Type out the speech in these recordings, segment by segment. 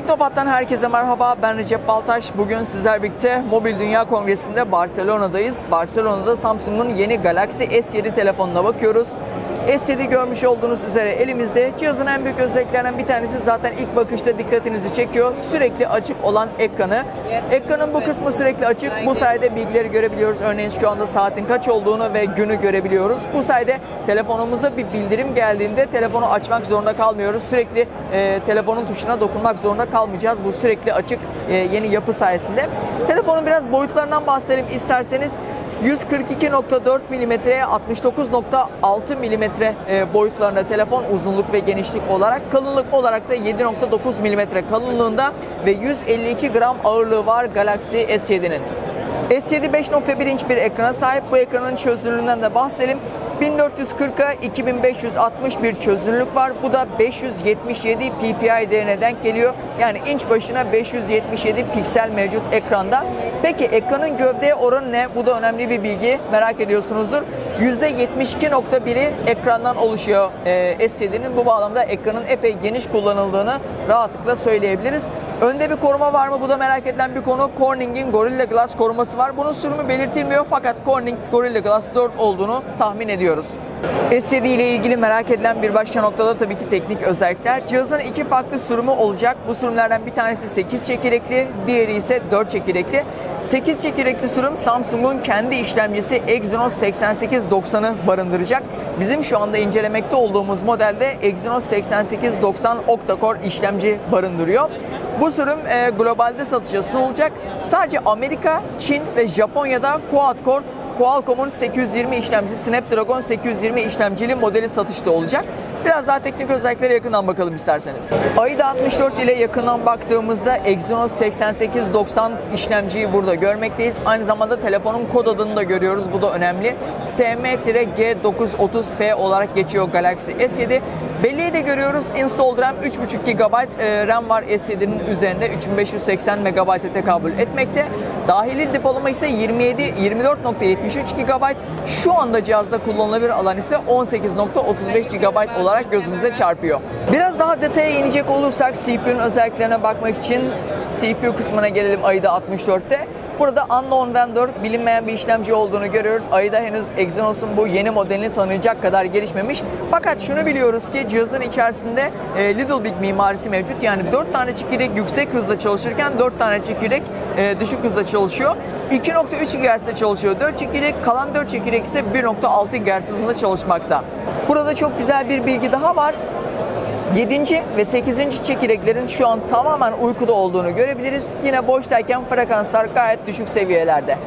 Teknopat'tan herkese merhaba. Ben Recep Baltaş. Bugün sizler birlikte Mobil Dünya Kongresi'nde Barcelona'dayız. Barcelona'da Samsung'un yeni Galaxy S7 telefonuna bakıyoruz. S7 görmüş olduğunuz üzere elimizde. Cihazın en büyük özelliklerinden bir tanesi zaten ilk bakışta dikkatinizi çekiyor. Sürekli açık olan ekranı. Ekranın bu kısmı sürekli açık. Bu sayede bilgileri görebiliyoruz. Örneğin şu anda saatin kaç olduğunu ve günü görebiliyoruz. Bu sayede telefonumuza bir bildirim geldiğinde telefonu açmak zorunda kalmıyoruz. Sürekli e, telefonun tuşuna dokunmak zorunda kalmayacağız. Bu sürekli açık e, yeni yapı sayesinde. Telefonun biraz boyutlarından bahsedelim isterseniz. 142.4 mm'ye 69.6 mm e, boyutlarında telefon uzunluk ve genişlik olarak kalınlık olarak da 7.9 mm kalınlığında ve 152 gram ağırlığı var Galaxy S7'nin. S7 5.1 inç bir ekrana sahip. Bu ekranın çözünürlüğünden de bahsedelim. 1440'a 2560 bir çözünürlük var. Bu da 577 ppi değerine denk geliyor. Yani inç başına 577 piksel mevcut ekranda. Peki ekranın gövdeye oranı ne? Bu da önemli bir bilgi. Merak ediyorsunuzdur. %72.1'i ekrandan oluşuyor e, S7'nin. Bu bağlamda ekranın epey geniş kullanıldığını rahatlıkla söyleyebiliriz. Önde bir koruma var mı? Bu da merak edilen bir konu. Corning'in Gorilla Glass koruması var. Bunun sürümü belirtilmiyor fakat Corning Gorilla Glass 4 olduğunu tahmin ediyoruz. S7 ile ilgili merak edilen bir başka noktada tabii ki teknik özellikler. Cihazın iki farklı sürümü olacak. Bu sürümlerden bir tanesi 8 çekirdekli, diğeri ise 4 çekirdekli. 8 çekirdekli sürüm Samsung'un kendi işlemcisi Exynos 8890'ı barındıracak. Bizim şu anda incelemekte olduğumuz modelde Exynos 8890 octa-core işlemci barındırıyor. Bu sürüm e, globalde satışa sunulacak. Sadece Amerika, Çin ve Japonya'da quad-core Qualcomm'un 820 işlemcisi Snapdragon 820 işlemcili modeli satışta olacak. Biraz daha teknik özelliklere yakından bakalım isterseniz. AIDA 64 ile yakından baktığımızda Exynos 8890 işlemciyi burada görmekteyiz. Aynı zamanda telefonun kod adını da görüyoruz. Bu da önemli. SM-G930F olarak geçiyor Galaxy S7. Belleği de görüyoruz. Installed RAM 3.5 GB e, RAM var S7'nin üzerinde 3580 MB'e tekabül etmekte. Dahili depolama ise 27 24.73 GB. Şu anda cihazda kullanılabilir alan ise 18.35 GB olarak gözümüze çarpıyor. Biraz daha detaya inecek olursak CPU'nun özelliklerine bakmak için CPU kısmına gelelim AIDA 64'te. Burada unknown vendor bilinmeyen bir işlemci olduğunu görüyoruz. AIDA henüz Exynos'un bu yeni modelini tanıyacak kadar gelişmemiş. Fakat şunu biliyoruz ki cihazın içerisinde e, Little Big mimarisi mevcut. Yani 4 tane çekirdek yüksek hızla çalışırken 4 tane çekirdek e, düşük hızda çalışıyor. 2.3 GHz'de çalışıyor 4 çekirdek, kalan 4 çekirdek ise 1.6 GHz hızında çalışmakta. Burada çok güzel bir bilgi daha var. 7. ve 8. çekirdeklerin şu an tamamen uykuda olduğunu görebiliriz. Yine boştayken frekanslar gayet düşük seviyelerde.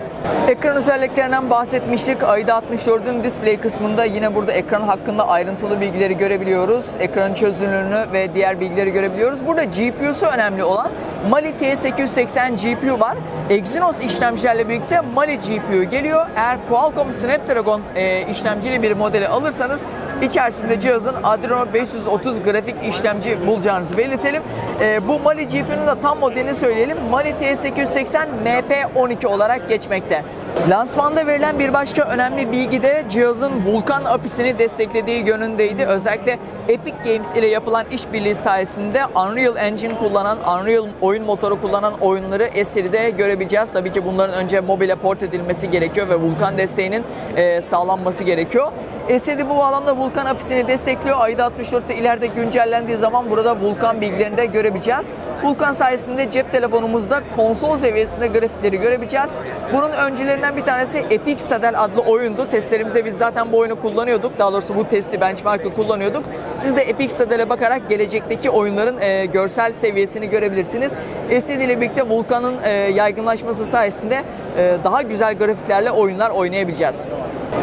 Ekran özelliklerinden bahsetmiştik. AIDA 64'ün display kısmında yine burada ekran hakkında ayrıntılı bilgileri görebiliyoruz. Ekranın çözünürlüğünü ve diğer bilgileri görebiliyoruz. Burada GPU'su önemli olan Mali T880 GPU var. Exynos işlemcilerle birlikte Mali GPU geliyor. Eğer Qualcomm Snapdragon e, işlemcili bir modeli alırsanız içerisinde cihazın Adreno 530 grafik işlemci bulacağınızı belirtelim. E, bu Mali GPU'nun da tam modelini söyleyelim. Mali T880 MP12 olarak geçmekte. Lansmanda verilen bir başka önemli bilgi de cihazın Vulkan API'sini desteklediği yönündeydi. Özellikle Epic Games ile yapılan işbirliği sayesinde Unreal Engine kullanan, Unreal oyun motoru kullanan oyunları S7'de görebileceğiz. Tabii ki bunların önce mobile port edilmesi gerekiyor ve Vulkan desteğinin e, sağlanması gerekiyor. S7 bu bağlamda Vulkan API'sini destekliyor. AIDA 64'te ileride güncellendiği zaman burada Vulkan bilgilerini de görebileceğiz. Vulkan sayesinde cep telefonumuzda konsol seviyesinde grafikleri görebileceğiz. Bunun öncülerinden bir tanesi Epic Stadel adlı oyundu. Testlerimizde biz zaten bu oyunu kullanıyorduk. Daha doğrusu bu testi benchmark'ı kullanıyorduk. Siz de Epic Stadel'e bakarak gelecekteki oyunların e, görsel seviyesini görebilirsiniz. S7 ile birlikte Vulkan'ın e, yaygınlaşması sayesinde e, daha güzel grafiklerle oyunlar oynayabileceğiz.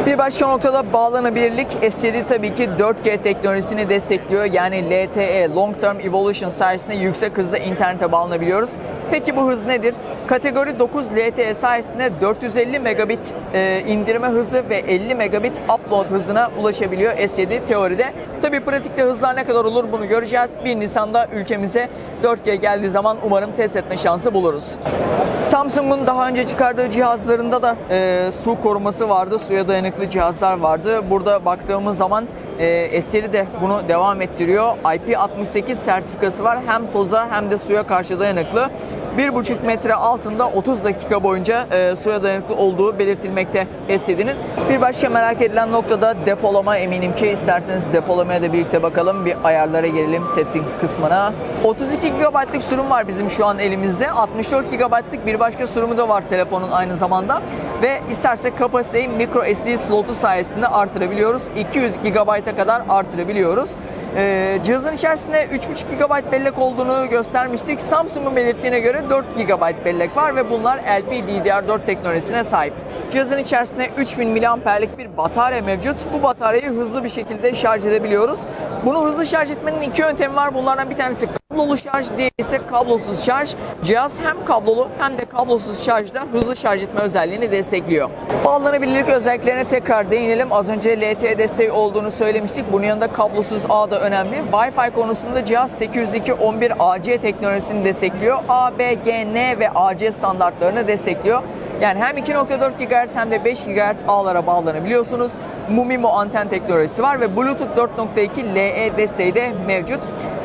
Bir başka noktada bağlanabilirlik S7 tabii ki 4G teknolojisini destekliyor. Yani LTE Long Term Evolution sayesinde yüksek hızda internete bağlanabiliyoruz. Peki bu hız nedir? Kategori 9 LTE sayesinde 450 megabit e, indirme hızı ve 50 megabit upload hızına ulaşabiliyor S7 teoride. Tabii pratikte hızlar ne kadar olur bunu göreceğiz. 1 Nisan'da ülkemize 4G geldiği zaman umarım test etme şansı buluruz. Samsung'un daha önce çıkardığı cihazlarında da e, su koruması vardı. Suya dayanıklı cihazlar vardı. Burada baktığımız zaman e, S7 de bunu devam ettiriyor. IP68 sertifikası var. Hem toza hem de suya karşı dayanıklı. 1,5 metre altında 30 dakika boyunca e, suya dayanıklı olduğu belirtilmekte S7'nin. Bir başka merak edilen noktada depolama eminim ki isterseniz depolamaya da birlikte bakalım. Bir ayarlara gelelim settings kısmına. 32 GB'lık sürüm var bizim şu an elimizde. 64 GB'lık bir başka sürümü de var telefonun aynı zamanda. Ve istersek kapasiteyi micro SD slotu sayesinde artırabiliyoruz. 200 GB'a kadar artırabiliyoruz. Ee, cihazın içerisinde 3.5 GB bellek olduğunu göstermiştik. Samsung'un belirttiğine göre 4 GB bellek var ve bunlar LPDDR4 teknolojisine sahip. Cihazın içerisinde 3000 mAh'lik bir batarya mevcut. Bu bataryayı hızlı bir şekilde şarj edebiliyoruz. Bunu hızlı şarj etmenin iki yöntemi var. Bunlardan bir tanesi kablolu şarj, diğeri kablosuz şarj. Cihaz hem kablolu hem de kablosuz şarjda hızlı şarj etme özelliğini destekliyor. Bağlanabilirlik özelliklerine tekrar değinelim. Az önce LTE desteği olduğunu söylemiştik. Bunun yanında kablosuz ağ da önemli. Wi-Fi konusunda cihaz 802.11ac teknolojisini destekliyor. A, B, G, N ve AC standartlarını destekliyor. Yani hem 2.4 GHz hem de 5 GHz ağlara bağlanabiliyorsunuz. Mumimo anten teknolojisi var ve Bluetooth 4.2 LE desteği de mevcut.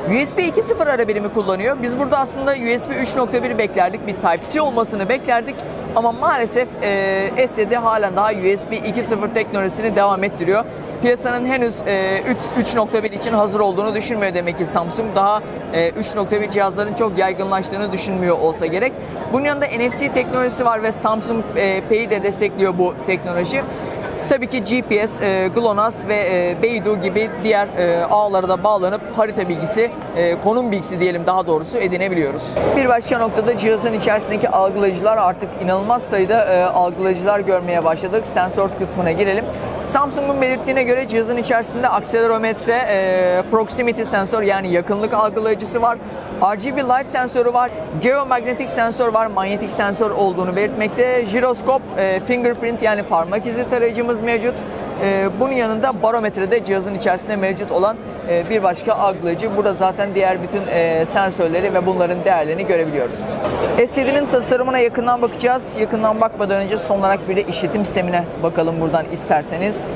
USB 2.0 ara birimi kullanıyor. Biz burada aslında USB 3.1 beklerdik. Bir Type-C olmasını beklerdik. Ama maalesef e, S7 halen daha USB 2.0 teknolojisini devam ettiriyor. Piyasanın henüz e, 3 3.1 için hazır olduğunu düşünmüyor demek ki Samsung. Daha e, 3.1 cihazların çok yaygınlaştığını düşünmüyor olsa gerek. Bunun yanında NFC teknolojisi var ve Samsung e, Pay'i de destekliyor bu teknoloji. Tabii ki GPS, e, GLONASS ve e, Beidou gibi diğer e, ağlara da bağlanıp harita bilgisi, e, konum bilgisi diyelim daha doğrusu edinebiliyoruz. Bir başka noktada cihazın içerisindeki algılayıcılar artık inanılmaz sayıda e, algılayıcılar görmeye başladık. Sensors kısmına girelim. Samsung'un belirttiğine göre cihazın içerisinde akselerometre, e, proximity sensör yani yakınlık algılayıcısı var. RGB light sensörü var. Geomanyetik sensör var. Manyetik sensör olduğunu belirtmekte. Jiroskop, e, fingerprint yani parmak izi tarayıcımız mevcut. E, bunun yanında barometre de cihazın içerisinde mevcut olan e, bir başka algılayıcı. Burada zaten diğer bütün e, sensörleri ve bunların değerlerini görebiliyoruz. S7'nin tasarımına yakından bakacağız. Yakından bakmadan önce son olarak bir de işletim sistemine bakalım buradan isterseniz.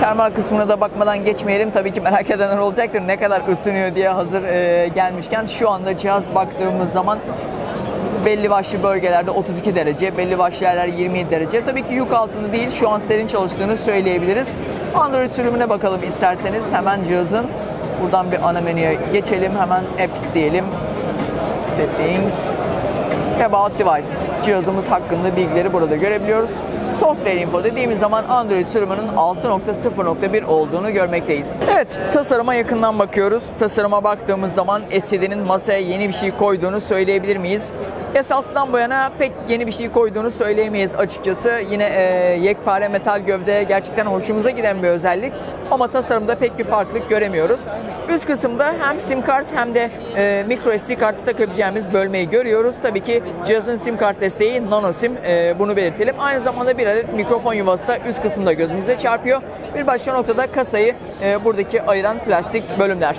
Termal kısmına da bakmadan geçmeyelim. Tabii ki merak edenler olacaktır ne kadar ısınıyor diye hazır e, gelmişken. Şu anda cihaz baktığımız zaman belli başlı bölgelerde 32 derece, belli başlı yerler 27 derece. Tabii ki yük altında değil, şu an serin çalıştığını söyleyebiliriz. Android sürümüne bakalım isterseniz. Hemen cihazın buradan bir ana menüye geçelim. Hemen Apps diyelim. Settings. About Device. Cihazımız hakkında bilgileri burada görebiliyoruz. Software Info dediğimiz zaman Android sürümünün 6.0.1 olduğunu görmekteyiz. Evet, tasarıma yakından bakıyoruz. Tasarıma baktığımız zaman S7'nin masaya yeni bir şey koyduğunu söyleyebilir miyiz? S6'dan bu yana pek yeni bir şey koyduğunu söyleyemeyiz açıkçası. Yine e, yekpare metal gövde gerçekten hoşumuza giden bir özellik. Ama tasarımda pek bir farklılık göremiyoruz. Üst kısımda hem sim kart hem de e, micro SD kartı takabileceğimiz bölmeyi görüyoruz. Tabii ki cihazın sim kart desteği nano sim e, bunu belirtelim. Aynı zamanda bir adet mikrofon yuvası da üst kısımda gözümüze çarpıyor. Bir başka noktada kasayı e, buradaki ayıran plastik bölümler.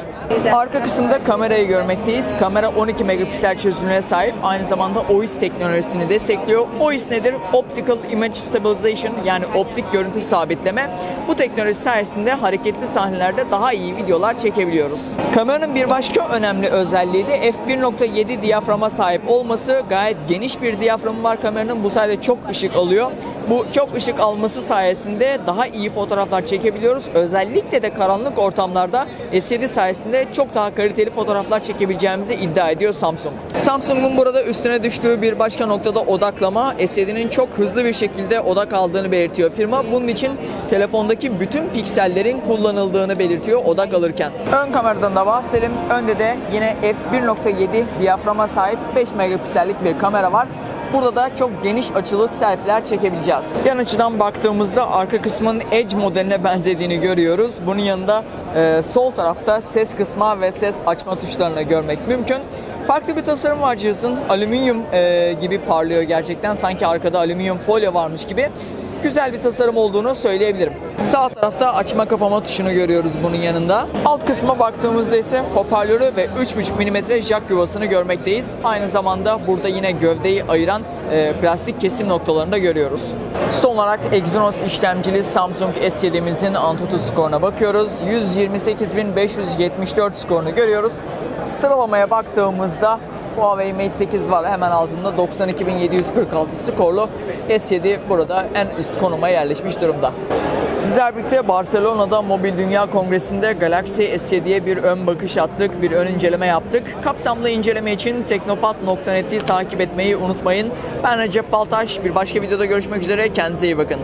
Arka kısımda kamerayı görmekteyiz. Kamera 12 megapiksel çözünürlüğe sahip. Aynı zamanda OIS teknolojisini destekliyor. OIS nedir? Optical Image Stabilization yani optik görüntü sabitleme. Bu teknoloji sayesinde hareketli sahnelerde daha iyi videolar çekebiliyoruz. Kameranın bir başka önemli özelliği de f1.7 diyaframa sahip olması. Gayet geniş bir diyaframı var kameranın. Bu sayede çok ışık alıyor. Bu çok ışık alması sayesinde daha iyi fotoğraflar çekebiliyoruz. Özellikle de karanlık ortamlarda S7 sayesinde çok daha kaliteli fotoğraflar çekebileceğimizi iddia ediyor Samsung. Samsung'un burada üstüne düştüğü bir başka noktada odaklama S7'nin çok hızlı bir şekilde odak aldığını belirtiyor firma. Bunun için telefondaki bütün piksellerin kullanıldığını belirtiyor odak alırken. Ön kameradan da bahsedelim. Önde de yine f1.7 diyaframa sahip 5 megapiksellik bir kamera var. Burada da çok geniş açılı selfie'ler çekebileceğiz. Yan açıdan baktığımızda arka kısmın Edge modeline benzediğini görüyoruz. Bunun yanında e, sol tarafta ses kısma ve ses açma tuşlarını görmek mümkün. Farklı bir tasarım var cihazın. Alüminyum e, gibi parlıyor gerçekten. Sanki arkada alüminyum folyo varmış gibi. Güzel bir tasarım olduğunu söyleyebilirim. Sağ tarafta açma kapama tuşunu görüyoruz bunun yanında. Alt kısma baktığımızda ise hoparlörü ve 3.5 mm jack yuvasını görmekteyiz. Aynı zamanda burada yine gövdeyi ayıran e, plastik kesim noktalarını da görüyoruz. Son olarak Exynos işlemcili Samsung S7'imizin Antutu skoruna bakıyoruz. 128.574 skorunu görüyoruz. Sıralamaya baktığımızda Huawei Mate 8 var hemen altında 92.746 skorlu S7 burada en üst konuma yerleşmiş durumda. Sizler birlikte Barcelona'da Mobil Dünya Kongresi'nde Galaxy S7'ye bir ön bakış attık, bir ön inceleme yaptık. Kapsamlı inceleme için teknopat.net'i takip etmeyi unutmayın. Ben Recep Baltaş, bir başka videoda görüşmek üzere, kendinize iyi bakın.